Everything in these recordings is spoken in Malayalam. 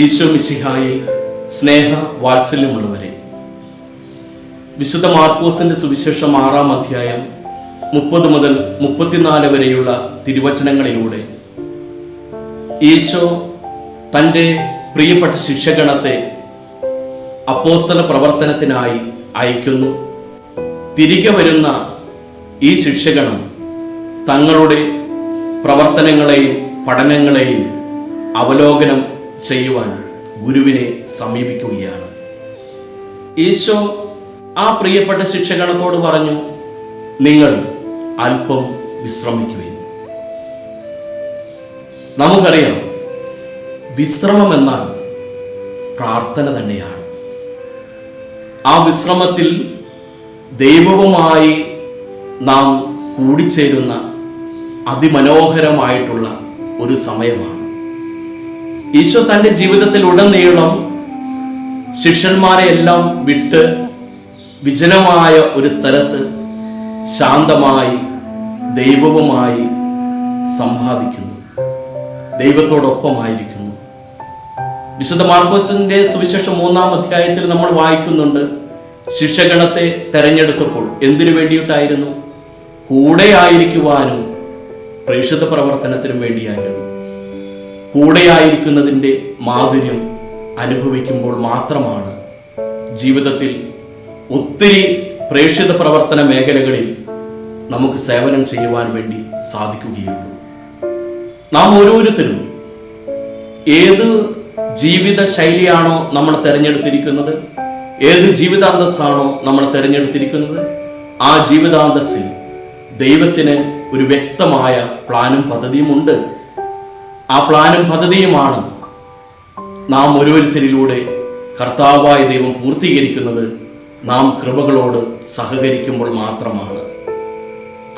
ഈശോ മിശിഹായി സ്നേഹ വാത്സല്യമുള്ളവരെ വിശുദ്ധ മാർക്കോസിന്റെ സുവിശേഷം ആറാം അധ്യായം മുപ്പത് മുതൽ മുപ്പത്തിനാല് വരെയുള്ള തിരുവചനങ്ങളിലൂടെ ഈശോ തന്റെ പ്രിയപ്പെട്ട ശിക്ഷഗണത്തെ അപ്പോസ്തല പ്രവർത്തനത്തിനായി അയക്കുന്നു. തിരികെ വരുന്ന ഈ ശിക്ഷഗണം തങ്ങളുടെ പ്രവർത്തനങ്ങളെയും പഠനങ്ങളെയും അവലോകനം ചെയ്യുവാൻ ഗുരുവിനെ സമീപിക്കുകയാണ്. ഈശോ ആ പ്രിയപ്പെട്ട ശിക്ഷകണത്തോട് പറഞ്ഞു നിങ്ങൾ അല്പം വിശ്രമിക്കുവിൻ. നമുക്കറിയാം വിശ്രമം എന്നാൽ പ്രാർത്ഥന തന്നെയാണ്. ആ വിശ്രമത്തിൽ ദൈവവുമായി നാം കൂടിച്ചേരുന്ന അതിമനോഹരമായിട്ടുള്ള ഒരു സമയമാണ്. ഈശോ തന്റെ ജീവിതത്തിൽ ഉടനീളം ശിഷ്യന്മാരെ എല്ലാം വിട്ട് വിജനമായ ഒരു സ്ഥലത്ത് ശാന്തമായി ദൈവവുമായി സമ്പാദിക്കുന്നു ദൈവത്തോടൊപ്പമായിരിക്കുന്നു. വിശുദ്ധ മാർക്കോസിന്റെ സുവിശേഷം മൂന്നാം അധ്യായത്തിൽ നമ്മൾ വായിക്കുന്നുണ്ട് ശിഷ്യഗണത്തെ തെരഞ്ഞെടുത്തപ്പോൾ എന്തിനു വേണ്ടിയിട്ടായിരുന്നു? കൂടെ ആയിരിക്കുവാനും പ്രേക്ഷിത പ്രവർത്തനത്തിനും വേണ്ടിയായിരുന്നു. കൂടെയായിരിക്കുന്നതിന്റെ മാധുര്യം അനുഭവിക്കുമ്പോൾ മാത്രമാണ് ജീവിതത്തിൽ ഒത്തിരി പ്രേക്ഷിത പ്രവർത്തന മേഖലകളിൽ നമുക്ക് സേവനം ചെയ്യുവാൻ വേണ്ടി സാധിക്കുകയുള്ളൂ. നാം ഓരോരുത്തരും ഏത് ജീവിത ശൈലിയാണോ നമ്മൾ തിരഞ്ഞെടുത്തിരിക്കുന്നത്? ഏത് ജീവിതാന്തസ്സാണോ നമ്മൾ തിരഞ്ഞെടുത്തിരിക്കുന്നത്? ആ ജീവിതാന്തസ്സിൽ ദൈവത്തിന് ഒരു വ്യക്തമായ പ്ലാനും പദ്ധതിയും ഉണ്ട് ആ പ്ലാനും പദ്ധതിയുമാണ് നാം ഓരോരുത്തരിലൂടെ കർത്താവായ ദൈവം പൂർത്തീകരിക്കുന്നത്. നാം കൃപകളോട് സഹകരിക്കുമ്പോൾ മാത്രമാണ്.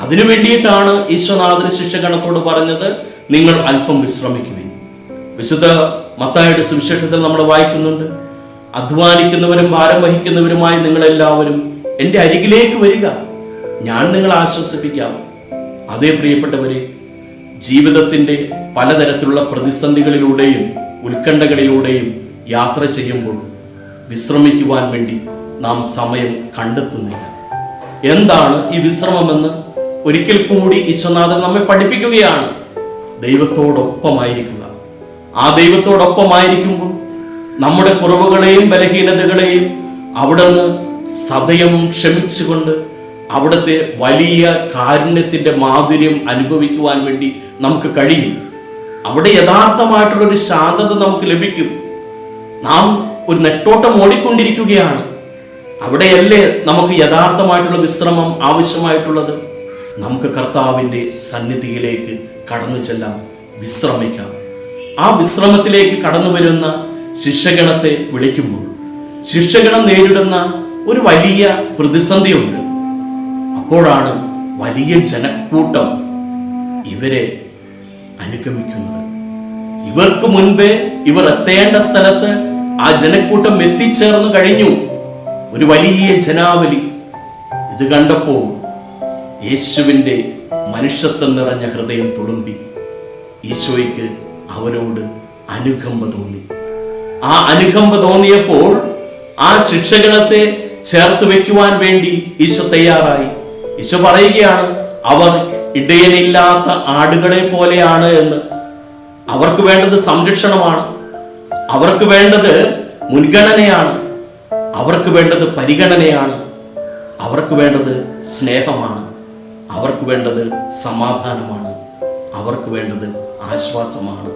അതിനു വേണ്ടിയിട്ടാണ് ഈശ്വനാഥന് ശിക്ഷകണത്തോട് പറഞ്ഞത്. നിങ്ങൾ അല്പം വിശ്രമിക്കുവിൻ. വിശുദ്ധ മത്തായുടെ സുവിശേഷത്തിൽ നമ്മൾ വായിക്കുന്നുണ്ട്. അധ്വാനിക്കുന്നവരും ഭാരം വഹിക്കുന്നവരുമായി നിങ്ങളെല്ലാവരും എന്റെ അരികിലേക്ക് വരിക. ഞാൻ നിങ്ങളെ ആശ്വസിപ്പിക്കാം. അതേ പ്രിയപ്പെട്ടവരെ ജീവിതത്തിന്റെ പലതരത്തിലുള്ള പ്രതിസന്ധികളിലൂടെയും ഉത്കണ്ഠകളിലൂടെയും യാത്ര ചെയ്യുമ്പോൾ വിശ്രമിക്കുവാൻ വേണ്ടി നാം സമയം കണ്ടെത്തുന്നില്ല. എന്താണ് ഈ വിശ്രമമെന്ന് ഒരിക്കൽ കൂടി ഈശ്വനാഥൻ നമ്മെ പഠിപ്പിക്കുകയാണ്. ദൈവത്തോടൊപ്പമായിരിക്കുക. ആ ദൈവത്തോടൊപ്പമായിരിക്കുമ്പോൾ നമ്മുടെ കുറവുകളെയും ബലഹീനതകളെയും അവിടുന്ന് സദയം ക്ഷമിച്ചുകൊണ്ട് അവിടുത്തെ വലിയ കാരുണ്യത്തിന്റെ മാധുര്യം അനുഭവിക്കുവാൻ വേണ്ടി നമുക്ക് കഴിയും. അവിടെ യഥാർത്ഥമായിട്ടുള്ളൊരു ശാന്തത നമുക്ക് ലഭിക്കും. നാം ഒരു നെട്ടോട്ടം ഓടിക്കൊണ്ടിരിക്കുകയാണ്. അവിടെയല്ലേ നമുക്ക് യഥാർത്ഥമായിട്ടുള്ള വിശ്രമം ആവശ്യമായിട്ടുള്ളത്? നമുക്ക് കർത്താവിന്റെ സന്നിധിയിലേക്ക് കടന്നു ചെല്ലാം വിശ്രമിക്കാം. ആ വിശ്രമത്തിലേക്ക് കടന്നു വരുന്ന ശിക്ഷഗണത്തെ വിളിക്കുമ്പോൾ ശിക്ഷഗണം നേരിടുന്ന ഒരു വലിയ പ്രതിസന്ധിയുണ്ട്. അപ്പോഴാണ് വലിയ ജനക്കൂട്ടം ഇവരെ അനുഗമിക്കുന്നത്. ഇവർക്ക് മുൻപേ ഇവർ എത്തേണ്ട സ്ഥലത്ത് ആ ജനക്കൂട്ടം എത്തിച്ചേർന്ന് കഴിഞ്ഞു. ഒരു വലിയ ജനാവലി ഇത് കണ്ടപ്പോൾ യേശുവിന്റെ മനുഷ്യത്വം നിറഞ്ഞ ഹൃദയം തുളുമ്പി. ഈശോയ്ക്ക് അവരോട് അനുകമ്പ തോന്നി. ആ അനുകമ്പ തോന്നിയപ്പോൾ ആ ശിക്ഷകണത്തെ ചേർത്ത് വെക്കുവാൻ വേണ്ടി ഈശോ തയ്യാറായി. ഈശോ പറയുകയാണ് അവർ ഇടയനില്ലാത്ത ആടുകളെ പോലെയാണ് എന്ന്. അവർക്ക് വേണ്ടത് സംരക്ഷണമാണ്. അവർക്ക് വേണ്ടത് മുൻഗണനയാണ്. അവർക്ക് വേണ്ടത് പരിഗണനയാണ്. അവർക്ക് വേണ്ടത് സ്നേഹമാണ്. അവർക്ക് വേണ്ടത് സമാധാനമാണ്. അവർക്ക് വേണ്ടത് ആശ്വാസമാണ്.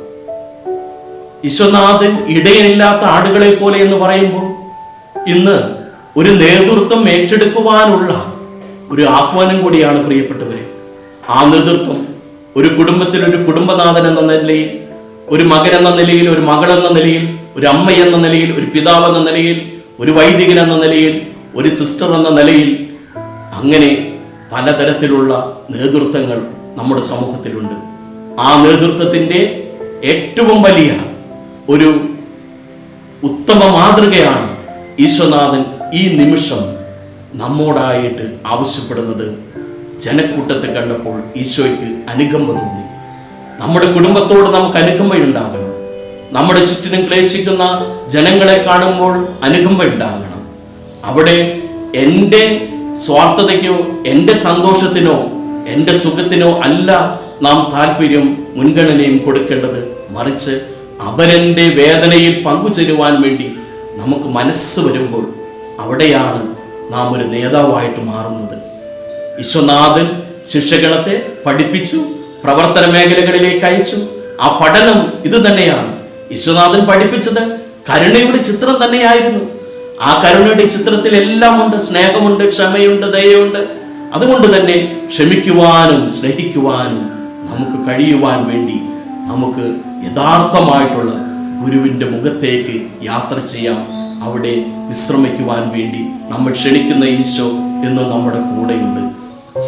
വിശ്വനാഥൻ ഇടയനില്ലാത്ത ആടുകളെ പോലെ എന്ന് പറയുമ്പോൾ ഇന്ന് ഒരു നേതൃത്വം ഏറ്റെടുക്കുവാനുള്ള ഒരു ആഹ്വാനം കൂടിയാണ് പ്രിയപ്പെട്ടവരെ. ആ നേതൃത്വം ഒരു കുടുംബത്തിൽ ഒരു കുടുംബനാഥൻ എന്ന നിലയിൽ ഒരു മകൻ എന്ന നിലയിൽ ഒരു മകൾ എന്ന നിലയിൽ ഒരു അമ്മ എന്ന നിലയിൽ ഒരു പിതാവ് എന്ന നിലയിൽ ഒരു വൈദികൻ എന്ന നിലയിൽ ഒരു സിസ്റ്റർ എന്ന നിലയിൽ അങ്ങനെ പലതരത്തിലുള്ള നേതൃത്വങ്ങൾ നമ്മുടെ സമൂഹത്തിലുണ്ട്. ആ നേതൃത്വത്തിന്റെ ഏറ്റവും വലിയ ഒരു ഉത്തമ മാതൃകയാണ് ഈശ്വനാഥൻ ഈ നിമിഷം നമ്മോടായിട്ട് ആവശ്യപ്പെടുന്നത് ജനക്കൂട്ടത്തെ കണ്ടപ്പോൾ ഈശോയ്ക്ക് അനുകമ്പ തോന്നി. നമ്മുടെ കുടുംബത്തോട് നമുക്ക് അനുകമ്പയുണ്ടാകണം നമ്മുടെ ചുറ്റിനും ക്ലേശിക്കുന്ന ജനങ്ങളെ കാണുമ്പോൾ അനുകമ്പ ഉണ്ടാകണം. അവിടെ എന്റെ സ്വാർത്ഥതയ്ക്കോ എന്റെ സന്തോഷത്തിനോ എന്റെ സുഖത്തിനോ അല്ല നാം താല്പര്യം മുൻഗണനയും കൊടുക്കേണ്ടത്. മറിച്ച് അവരന്റെ വേദനയിൽ പങ്കുചേരുവാൻ വേണ്ടി നമുക്ക് മനസ്സ് വരുമ്പോൾ അവിടെയാണ് നാം ഒരു നേതാവായിട്ട് മാറുന്നത്. വിശ്വനാഥൻ ശിക്ഷകണത്തെ പഠിപ്പിച്ചു പ്രവർത്തന മേഖലകളിലേക്ക് അയച്ചു. ആ പഠനം ഇത് തന്നെയാണ്. വിശ്വനാഥൻ പഠിപ്പിച്ചത് കരുണയുടെ ചിത്രം തന്നെയായിരുന്നു. ആ കരുണയുടെ ചിത്രത്തിൽ എല്ലാം ഉണ്ട്. സ്നേഹമുണ്ട് ക്ഷമയുണ്ട് ദയയുണ്ട്. അതുകൊണ്ട് തന്നെ ക്ഷമിക്കുവാനും സ്നേഹിക്കുവാനും നമുക്ക് കഴിയുവാൻ വേണ്ടി നമുക്ക് യഥാർത്ഥമായിട്ടുള്ള ഗുരുവിന്റെ മുഖത്തേക്ക് യാത്ര ചെയ്യാം. അവിടെ വിശ്രമിക്കുവാൻ വേണ്ടി നമ്മൾ ക്ഷണിക്കുന്ന ഈശോ എന്ന് നമ്മുടെ കൂടെയുണ്ട്.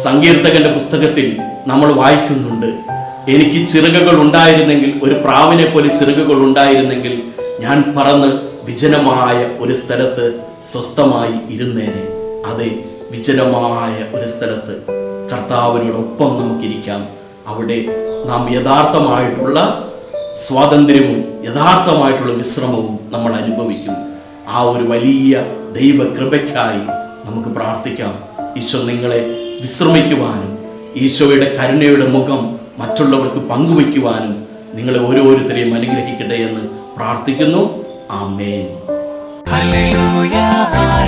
സങ്കീർത്തകന്റെ പുസ്തകത്തിൽ നമ്മൾ വായിക്കുന്നുണ്ട് എനിക്ക് ചിറകുകൾ ഉണ്ടായിരുന്നെങ്കിൽ ഒരു പ്രാവിനെ പോലെ ചിറകുകൾ ഉണ്ടായിരുന്നെങ്കിൽ ഞാൻ പറന്ന് വിജനമായ ഒരു സ്ഥലത്ത് സ്വസ്ഥമായി ഇരുന്നേനെ. അതെ വിജനമായ ഒരു സ്ഥലത്ത് കർത്താവിനോടൊപ്പം നമുക്കിരിക്കാം. അവിടെ നാം യഥാർത്ഥമായിട്ടുള്ള സ്വാതന്ത്ര്യവും യഥാർത്ഥമായിട്ടുള്ള വിശ്രമവും നമ്മൾ അനുഭവിക്കും ആ ഒരു വലിയ ദൈവകൃപയ്ക്കായി നമുക്ക് പ്രാർത്ഥിക്കാം. ഈശോ നിങ്ങളെ വിശ്രമിക്കുവാനും ഈശോയുടെ കരുണയുടെ മുഖം മറ്റുള്ളവർക്ക് പങ്കുവയ്ക്കുവാനും നിങ്ങളെ ഓരോരുത്തരെയും അനുഗ്രഹിക്കട്ടെ എന്ന് പ്രാർത്ഥിക്കുന്നു. ആമേൻ. Hallelujah.